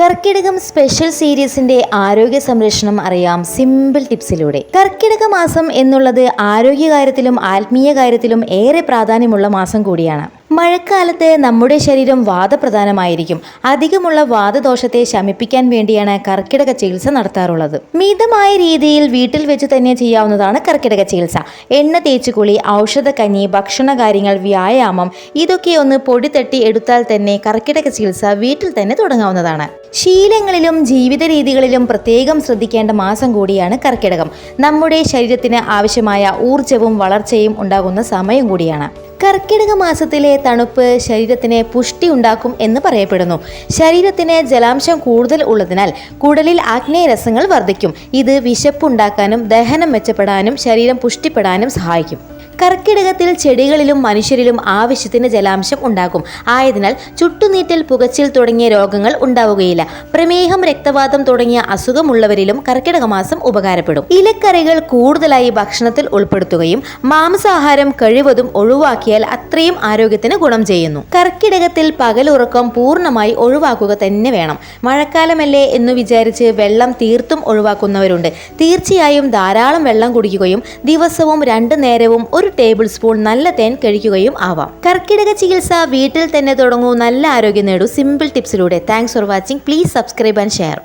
കർക്കിടകം special സീരീസിന്റെ ആരോഗ്യ സംരക്ഷണം അറിയാം സിമ്പിൾ ടിപ്സിലൂടെ കർക്കിടക മാസം എന്നുള്ളത് ആരോഗ്യകാര്യത്തിലും ആത്മീയ കാര്യത്തിലും ഏറെ പ്രാധാന്യമുള്ള മാസം കൂടിയാണ്. മഴക്കാലത്ത് നമ്മുടെ ശരീരം വാദപ്രധാനമായിരിക്കും. അധികമുള്ള വാദദോഷത്തെ ശമിപ്പിക്കാൻ വേണ്ടിയാണ് കർക്കിടക ചികിത്സ നടത്താറുള്ളത്. മിതമായ രീതിയിൽ വീട്ടിൽ വെച്ച് തന്നെ ചെയ്യാവുന്നതാണ് കർക്കിടക ചികിത്സ. എണ്ണ തേച്ചുകുളി കഞ്ഞി ഭക്ഷണ കാര്യങ്ങൾ വ്യായാമം ഇതൊക്കെ ഒന്ന് പൊടി തട്ടി എടുത്താൽ തന്നെ കർക്കിടക ചികിത്സ വീട്ടിൽ തന്നെ തുടങ്ങാവുന്നതാണ്. ശീലങ്ങളിലും ജീവിത രീതികളിലും പ്രത്യേകം ശ്രദ്ധിക്കേണ്ട മാസം കൂടിയാണ് കർക്കിടകം. നമ്മുടെ ശരീരത്തിന് ആവശ്യമായ ഊർജവും വളർച്ചയും ഉണ്ടാകുന്ന സമയം കൂടിയാണ്. കർക്കിടക മാസത്തിലെ തണുപ്പ് ശരീരത്തിന് പുഷ്ടി ഉണ്ടാക്കും എന്ന് പറയപ്പെടുന്നു. ശരീരത്തിന് ജലാംശം കൂടുതൽ ഉള്ളതിനാൽ കുടലിൽ ആഗ്നേയരസങ്ങൾ വർദ്ധിക്കും. ഇത് വിശപ്പുണ്ടാക്കാനും ദഹനം മെച്ചപ്പെടാനും ശരീരം പുഷ്ടിപ്പെടാനും സഹായിക്കും. കർക്കിടകത്തിൽ ചെടികളിലും മനുഷ്യരിലും ആവശ്യത്തിന് ജലാംശം ഉണ്ടാകും. ആയതിനാൽ ചുട്ടുനീറ്റൽ പുകച്ചിൽ തുടങ്ങിയ രോഗങ്ങൾ ഉണ്ടാവുകയില്ല. പ്രമേഹം രക്തവാതം തുടങ്ങിയ അസുഖമുള്ളവരിലും കർക്കിടക മാസം ഉപകാരപ്പെടും. ഇലക്കറികൾ കൂടുതലായി ഭക്ഷണത്തിൽ ഉൾപ്പെടുത്തുകയും മാംസാഹാരം കഴിവതും ഒഴിവാക്കിയാൽ അത്രയും ആരോഗ്യത്തിന് ഗുണം ചെയ്യുന്നു. കർക്കിടകത്തിൽ പകലുറക്കം പൂർണമായി ഒഴിവാക്കുക തന്നെ വേണം. മഴക്കാലമല്ലേ എന്ന് വിചാരിച്ച് വെള്ളം തീർത്തും ഒഴിവാക്കുന്നവരുണ്ട്. തീർച്ചയായും ധാരാളം വെള്ളം കുടിക്കുകയും ദിവസവും രണ്ടു നേരവും ഒരു ടേബിൾ സ്പൂൺ നല്ല തേൻ കഴിക്കുകയും ആവാം. കർക്കിടക ചികിത്സ വീട്ടിൽ തന്നെ തുടങ്ങൂ. നല്ല ആരോഗ്യം നേടൂ. Simple ടിപ്സിലൂടെ thanks for watching please subscribe and share